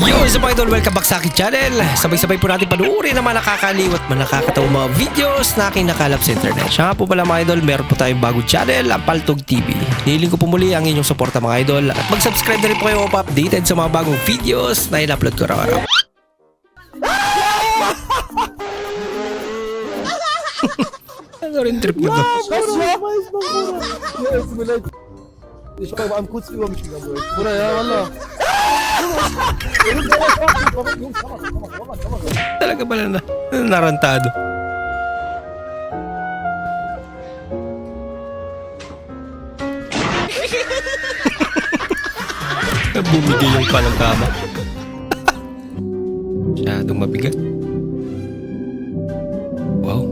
Yo, sa mga idol, welcome back sa aking channel. Sabay-sabay po natin panuorin ang mga nakakaliw at mga nakakatawang mga videos na aking nakalap sa internet. Siya nga po pala mga idol, meron po tayong bagong channel, ang Paltog TV. Nihiling ko po muli ang inyong suporta mga idol at mag-subscribe na rin po kayo upang updated sa mga bagong videos na in-upload ko araw-araw. Ano rin trip mo to? Ich war am kurz über mich gegangen. Bruder, ja, Wallah. Talaga pala na narantado. Bumigay yung palang kama. Masyadong mabigat. Wow.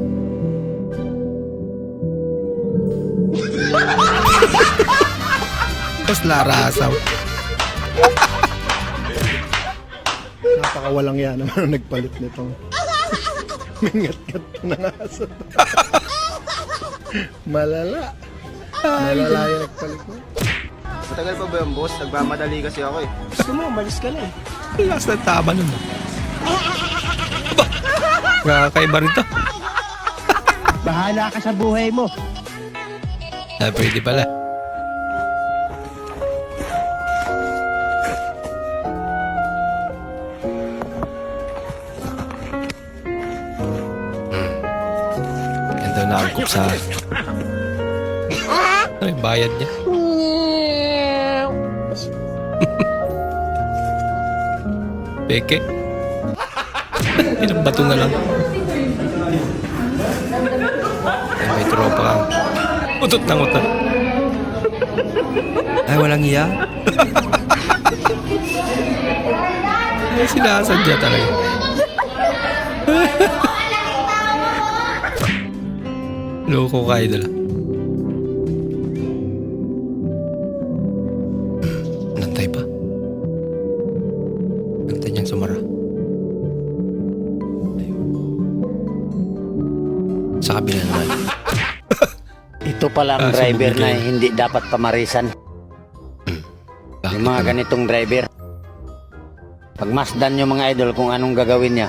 Tapos larasaw. Napakawalang yan naman ang nagpalit nitong mingat-gat ng aso. Malala. Malala yung nagpalit mo. Matagal pa ba yung boss? Nagmamadali kasi ako eh. Gusto mo, malis ka lang. Last na tama nun. Ba? Nakakaiba rin to. Bahala ka sa buhay mo. Ah, pwede pala. Nakangkop sa... Ano yung bayad niya? Peke. Ilang bato na lang. Ay, may tropa kang. Utot ng utot. Ay, walang iya. Sinasadya talaga. Loko ka, idol. Nantay pa. Nantay niyang sumara. Sa kabila naman. Ito pala ang Ah, driver sumugod na hindi dapat pamarisan. Bakit Yung mga naman? ganitong driver. Pagmasdan yung mga idol kung anong gagawin niya.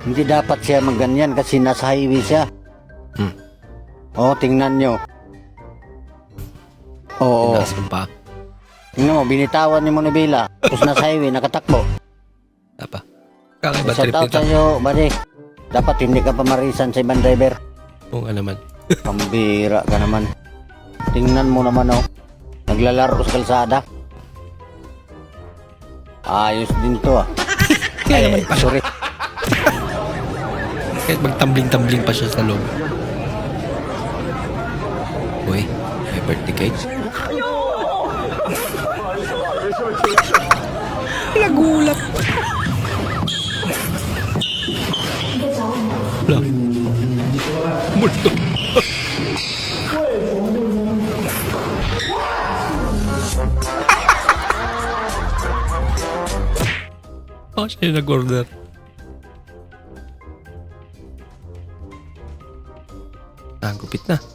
Hindi dapat siya magganyan kasi nasa highway siya. Hmm. Oo, tingnan nyo. Oo, ng pa. tingnan mo, binitawan ni Monobila. Tapos nasa highway, nakatakbo. Apa? Kakaiba Shout trip out nito. sa'yo, buddy. Dapat hindi ka pamarisan sa ibang driver. Oo nga naman. Pambira ka naman. Tingnan mo naman oh. Naglalaro sa kalsada. Ayos din to ah. Kaya naman pala. sorry. Kahit magtambling-tambling pa siya sa loob. Uy, may birthday cake. Nagulat. Wala. Multo. Oh, siya yung nag-order. Ah, ang gupit na.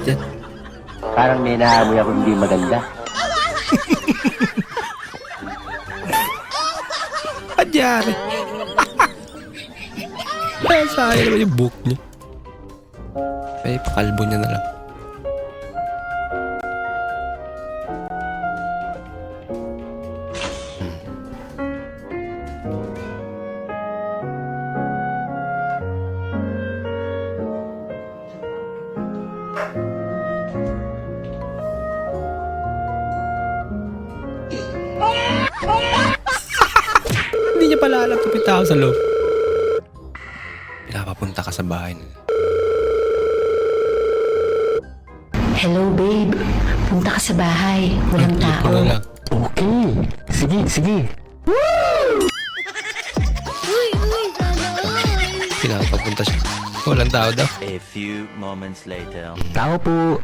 Gupit yan. Parang may naamoy ako hindi maganda. Adyari. Kaya sayang naman yung book niya. Ay, pakalbo niya na lang. Alam kapit tao sa loob. Pinapapunta ka sa bahay nila. Hello, babe. Punta ka sa bahay. Walang Ay, tao. na lang. Okay. Sige, sige. Pinapapunta siya. Walang tao daw. A few moments later. Tao po.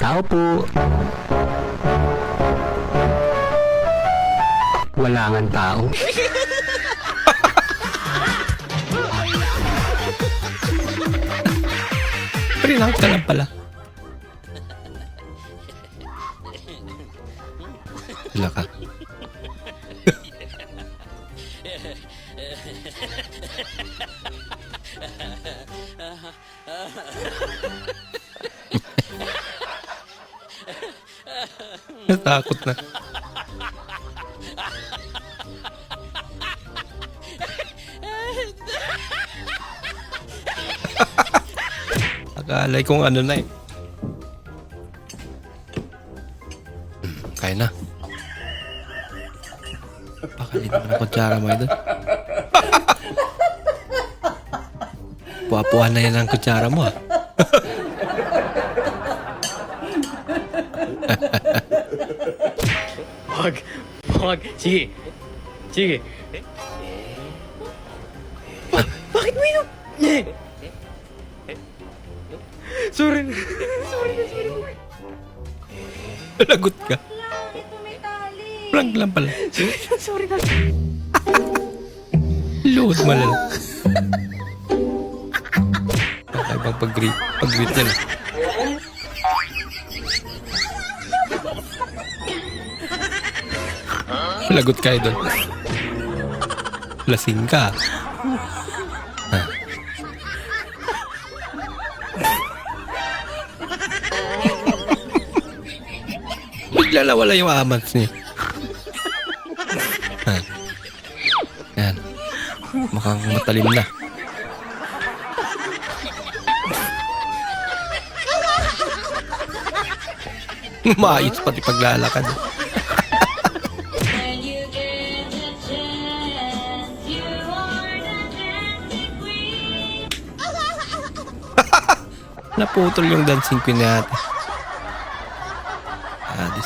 Tao po. Wala nga tao. Prinang ka lang pala. Sila ka. Natakot na. Akalay kong ano na eh. Hmm, Kaya na. Pakalit naman ang kutsara mo ito. Puwa-puwa na yan ang kutsara mo ah. Wag. Wag. Sige. Sige. Ba- bakit mo inom? Sorry. Sorry na, sorry. Lagot ka. Prank lang pala. Sorry na, sorry na. Load malala. Kakaibang pag-greet. Pag-greet yan. ah. Lagot ka idol. Lasing ka. Bigla nawala yung amants niya. Ah. Yan. Mukhang matalim na. Maayos pati paglalakad. Naputol yung dancing queen natin.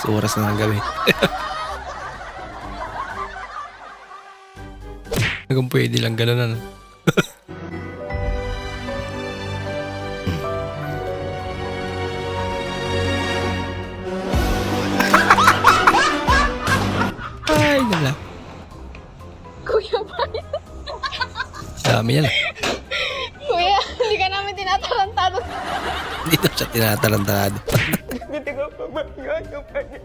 Oras na gabi. Hanggang pwede lang ganun ano. Ay, nala. Kuya Pai. Dami yan. Kuya, hindi ka namin tinatarantado. Dito siya tinatarantado.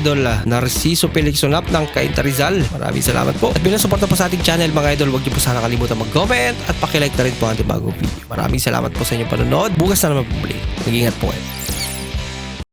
idol ah, Narciso Pelixonap ng Cainta Rizal. Maraming salamat po. At bilang suporta po sa ating channel mga idol, huwag niyo po sana kalimutan mag-comment at pakilike na rin po ang ating bagong video. Maraming salamat po sa inyong panonood. Bukas na naman po muli. Mag-ingat po kayo.